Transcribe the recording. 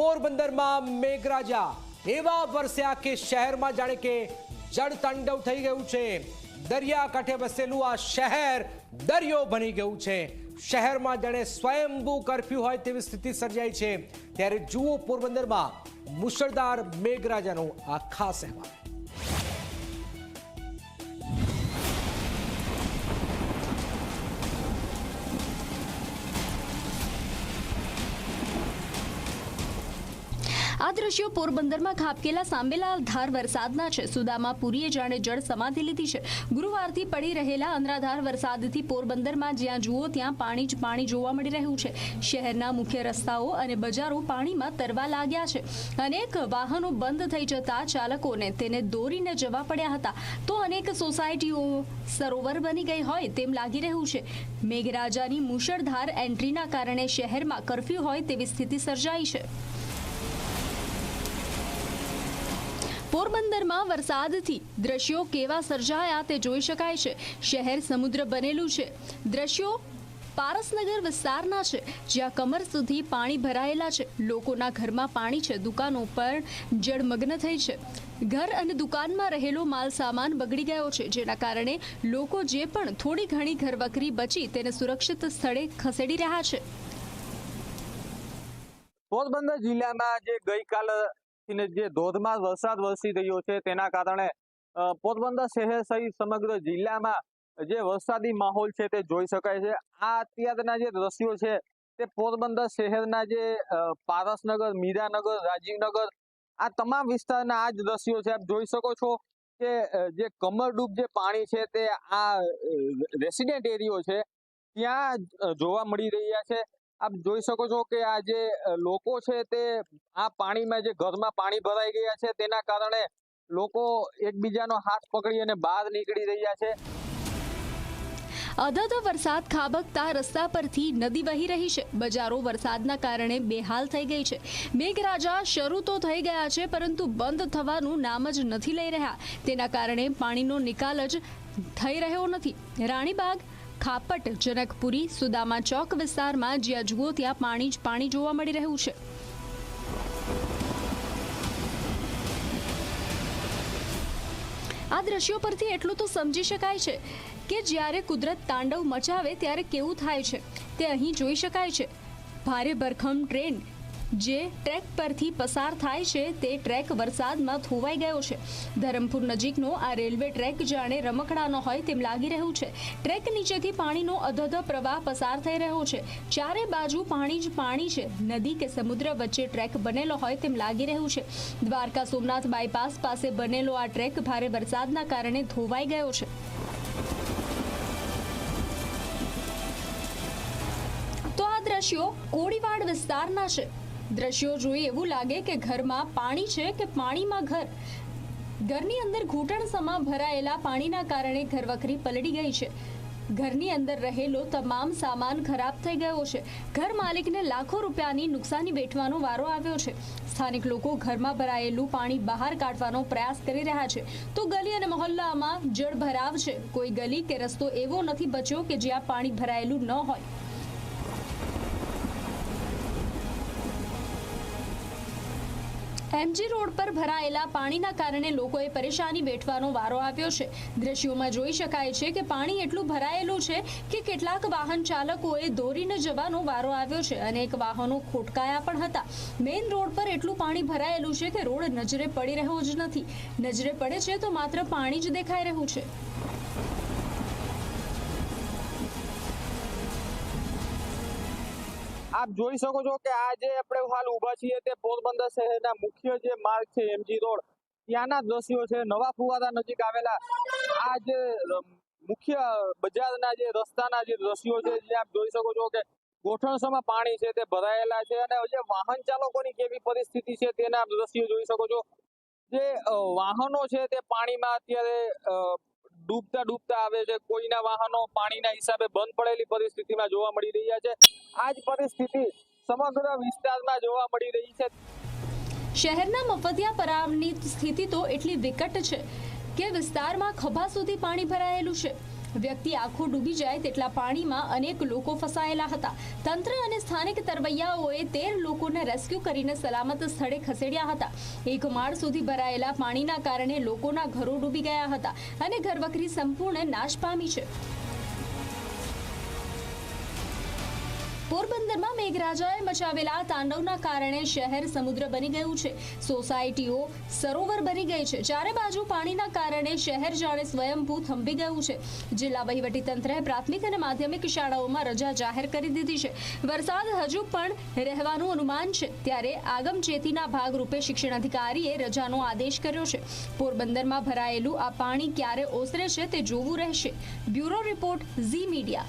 પોરબંદરમાં મેઘરાજા એવા વરસ્યા કે શહેરમાં જાણે કે જળતાંડવ થઈ ગયું છે. દરિયા કાંઠે વસેલું આ શહેર દરિયો બની ગયું છે. શહેરમાં જાણે સ્વયંભૂ કરફ્યુ હોય તેવી સ્થિતિ સર્જાઈ છે. ત્યારે જુઓ પોરબંદરમાં મુશળધાર મેઘરાજાનો આ ખાસ અહેવાલ. આ દ્રશ્યો પોરબંદરમાં ખાબકેલા સાંબેલા ધાર વરસાદના છે. સુદામા પુરીએ જાણે જળ સમાધિ લીધી છે. ગુરુવારથી પડી રહેલા અનરાધાર વરસાદથી પોરબંદરમાં જ્યાં જુઓ ત્યાં પાણી જ પાણી જોવા મળી રહ્યું છે. શહેરના મુખ્ય રસ્તાઓ અને બજારો પાણીમાં તરવા લાગ્યા છે. અનેક વાહનો બંધ થઈ જતા ચાલકોને તેને દોરીને જવા પડ્યા હતા. તો અનેક સોસાયટીઓ સરોવર બની ગઈ હોય તેમ લાગી રહ્યું છે. મેઘરાજાની મુશળધાર એન્ટ્રીના કારણે શહેરમાં કરફ્યુ હોય તેવી સ્થિતિ સર્જાઈ છે. પોરબંદરમાં વરસાદથી દ્રશ્યો કેવા સર્જાયા તે જોઈ શકાય છે. શહેર સમુદ્ર બનેલું છે. દ્રશ્યો પારસનગર વિસ્તારના છે, જ્યાં કમર સુધી પાણી ભરાયેલા છે. લોકોના ઘરમાં પાણી છે, દુકાનો પર જળમગ્ન થઈ છે. ઘર અને દુકાનમાં રહેલો માલ સામાન બગડી ગયો છે, જેના કારણે લોકો જે પણ થોડી ઘણી ઘરવકરી બચી તેને સુરક્ષિત સ્થળે ખસેડી રહ્યા છે. પોરબંદર જિલ્લામાં જે ગઈકાલ ને જે ધોધમાર વરસાદ વરસી રહ્યો છે, તેના કારણે પોરબંદર શહેર સહિત સમગ્ર જિલ્લામાં જે વરસાદી માહોલ છે તે જોઈ શકાય છે. આ અત્યારના જે દ્રશ્યો છે તે પોરબંદર શહેરના જે પારસનગર મીરાનગર રાજીવનગર આ તમામ વિસ્તારના આ જ દ્રશ્યો છે. આપ જોઈ શકો છો કે જે કમરડૂબ જે પાણી છે તે આ રેસિડેન્ટ એરિયો છે, ત્યાં જોવા મળી રહ્યા છે. આપ જોઈ શકો છો કે આ જે લોકો છે તે આ પાણીમાં જે ઘરમાં પાણી ભરાઈ ગયા છે તેના કારણે લોકો એકબીજાનો હાથ પકડી અને બહાર નીકળી રહ્યા છે. અધધ વરસાદ ખાબકતા રસ્તા પરથી નદી વહી રહી છે. બજારો વરસાદના કારણે બેહાલ થઈ ગઈ છે. મેઘરાજા શરૂ તો થઈ ગયા છે, પરંતુ બંધ થવાનું નામ જ નથી લઈ રહ્યા. તેના કારણે પાણીનો નિકાલ જ થઈ રહ્યો નથી. રાણીબાગ ખાપટ જનકપુરી સુદામા ચોક વિસ્તારમાં જ્યાં જુઓ ત્યાં પાણી જ પાણી જોવા મળી રહ્યું છે. આ દ્રશ્યો પરથી એટલું તો સમજી શકાય છે કે જ્યારે કુદરત તાંડવ મચાવે ત્યારે કેવું થાય છે તે અહીં જોઈ શકાય છે. ભારે ભરખમ ટ્રેન જે ટ્રેક પરથી પસાર થાય છે, તે ટ્રેક વરસાદમાં ધોવાઈ ગયો છે. ધરમપુર નજીકનો આ રેલવે ટ્રેક જાણે રમકડાનો હોય તેમ લાગી રહ્યું છે. ટ્રેક નીચેથી પાણીનો અધધ પ્રવાહ પસાર થઈ રહ્યો છે. ચારે બાજુ પાણી જ પાણી છે. નદી કે સમુદ્ર વચ્ચે ટ્રેક બનેલો હોય તેમ લાગી રહ્યું છે. દ્વારકા સોમનાથ બાયપાસ પાસે બનેલો આ ટ્રેક ભારે વરસાદના કારણે ધોવાઈ ગયો છે. તો આ દ્રશ્યો કોળીવાડ વિસ્તારના છે. દ્રશ્યો જોઈ એવું લાગે કે ઘરમાં પાણી છે કે પાણીમાં ઘર? ઘરની અંદર ઘૂંટણ સમા ભરાયેલા પાણીના કારણે ઘરવખરી પલળી ગઈ છે. ઘરની અંદર રહેલો તમામ સામાન ખરાબ થઈ ગયો છે. ઘર માલિકને લાખો રૂપિયાની નુકસાની વેઠવાનો વારો આવ્યો છે. સ્થાનિક લોકો ઘરમાં ભરાયેલું પાણી બહાર કાઢવાનો પ્રયાસ કરી રહ્યા છે. તો ગલી અને મહોલ્લામાં જળ ભરાવ છે. કોઈ ગલી કે રસ્તો એવો નથી બચ્યો કે જ્યાં પાણી ભરાયેલું ન હોય. એમજી રોડ પર ભરાયેલા પાણીના કારણે લોકોએ પરેશાની વેઠવાનો વારો આવ્યો છે. દ્રશ્યોમાં જોઈ શકાય છે કે પાણી એટલું ભરાયેલું છે કે કેટલાક વાહન ચાલકોએ દોરીને જવાનો વારો આવ્યો છે અને એક વાહનો ખોટકાયા પણ હતા. મેઇન રોડ પર એટલું પાણી ભરાયેલું છે કે રોડ નજરે પડી રહ્યો જ નથી. નજરે પડે છે તો માત્ર પાણી જ દેખાઈ રહ્યું છે. આપ જોઈ શકો છો કે આ જે આપણે હાલ ઊભા છીએ તે પોરબંદર શહેરના મુખ્ય જે માર્ગ છે, એમજી રોડ, ત્યાંના દ્રશ્યો છે. નવા ફુવારા નજીક આવેલા આ જે મુખ્ય બજારના જે રસ્તાના જે દ્રશ્યો છે, જે આપ જોઈ શકો છો કે ગોઠણસમાં પાણી છે, તે ભરાયેલા છે અને જે વાહન ચાલકોની કેવી પરિસ્થિતિ છે તેના દ્રશ્યો જોઈ શકો છો. જે વાહનો છે તે પાણીમાં અત્યારે ડૂબતા ડૂબતા આવે છે. કોઈના વાહનો પાણીના હિસાબે બંધ પડેલી પરિસ્થિતિમાં જોવા મળી રહ્યા છે. આ જ પરિસ્થિતિ સમગ્ર વિસ્તારમાં જોવા મળી રહી છે. શહેરના મફતિયા પરાવની સ્થિતિ તો એટલી વિકટ છે કે વિસ્તારમાં ખભા સુધી પાણી ભરાયેલું છે. વ્યક્તિ આખો ડૂબી જાય તેટલા પાણીમાં અનેક લોકો ફસાયેલા હતા. તંત્ર અને સ્થાનિક તરવૈયાઓએ તેર લોકોને રેસ્ક્યુ કરીને સલામત સ્થળે ખસેડ્યા હતા. એક માળ સુધી ભરાયેલા પાણીના કારણે લોકોના ઘરો ડૂબી ગયા હતા અને ઘરવકરી સંપૂર્ણ નાશ પામી છે. પોરબંદરમાં મેઘરાજાએ મચાવેલા તાંડવના કારણે શહેર સમુદ્ર બની ગયું છે. સોસાયટીઓ સરોવર બની ગઈ છે. ચારે બાજુ પાણીના કારણે શહેર જાણે સ્વયંભૂ થંભી ગયું છે. જિલ્લા વહીવટીતંત્રએ પ્રાથમિક અને માધ્યમિક શાળાઓમાં રજા જાહેર કરી દીધી છે. વરસાદ હજુ પણ રહેવાનું અનુમાન છે. ત્યારે આગમચેતીના ભાગરૂપે શિક્ષણ અધિકારીએ રજાનો આદેશ કર્યો છે. પોરબંદરમાં ભરાયેલું આ પાણી ક્યારે ઓસરે છે તે જોવું રહેશે. Bureau report Zee Media.